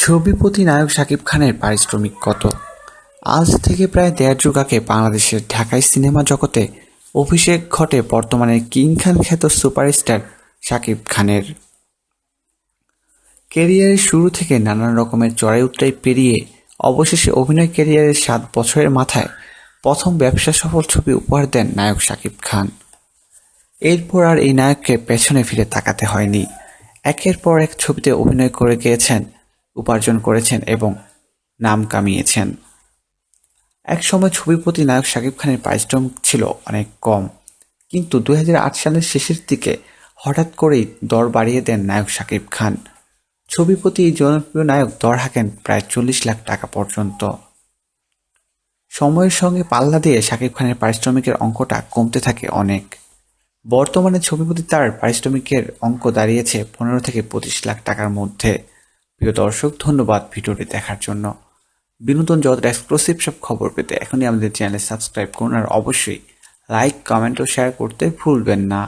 ছবিপতি নায়ক শাকিব খানের পারিশ্রমিক কত? আজ থেকে প্রায় দেড় যুগ আগে বাংলাদেশের ঢাকায় সিনেমা জগতে অভিষেক ঘটে বর্তমানে কিং খান খ্যাত সুপারস্টার শাকিব খানের। ক্যারিয়ারের শুরু থেকে নানান রকমের চড়াই উতরাই পেরিয়ে অবশেষে অভিনয় ক্যারিয়ারের সাত বছরের মাথায় প্রথম ব্যবসা সফল ছবি উপহার দেন নায়ক শাকিব খান। এরপর আর এই নায়ককে পেছনে ফিরে তাকাতে হয়নি। একের পর এক ছবিতে অভিনয় করে গিয়েছেন উপার্জন করেছেন এবং নাম কামিয়েছেন। এক সময় ছবিপতি নায়ক শাকিব খানের পারিশ্রমিক ছিল অনেক কম, কিন্তু দু হাজার আট সালের শেষের দিকে হঠাৎ করেই দর বাড়িয়ে দেন নায়ক শাকিব খান। ছবিপতি এই জনপ্রিয় নায়ক দর হাঁকেন প্রায় চল্লিশ লাখ টাকা পর্যন্ত। সময়ের সঙ্গে পাল্লা দিয়ে শাকিব খানের পারিশ্রমিকের অঙ্কটা কমতে থাকে অনেক। বর্তমানে ছবিপতি তার পারিশ্রমিকের অঙ্ক দাঁড়িয়েছে পনেরো থেকে পঁচিশ লাখ টাকার মধ্যে। প্রিয় দর্শক, ধন্যবাদ ভিডিওটি দেখার জন্য। বিনোদন জগতের এক্সক্লুসিভ সব খবর পেতে এখনই আমাদের চ্যানেল সাবস্ক্রাইব করুন আর অবশ্যই লাইক কমেন্ট ও শেয়ার করতে ভুলবেন না।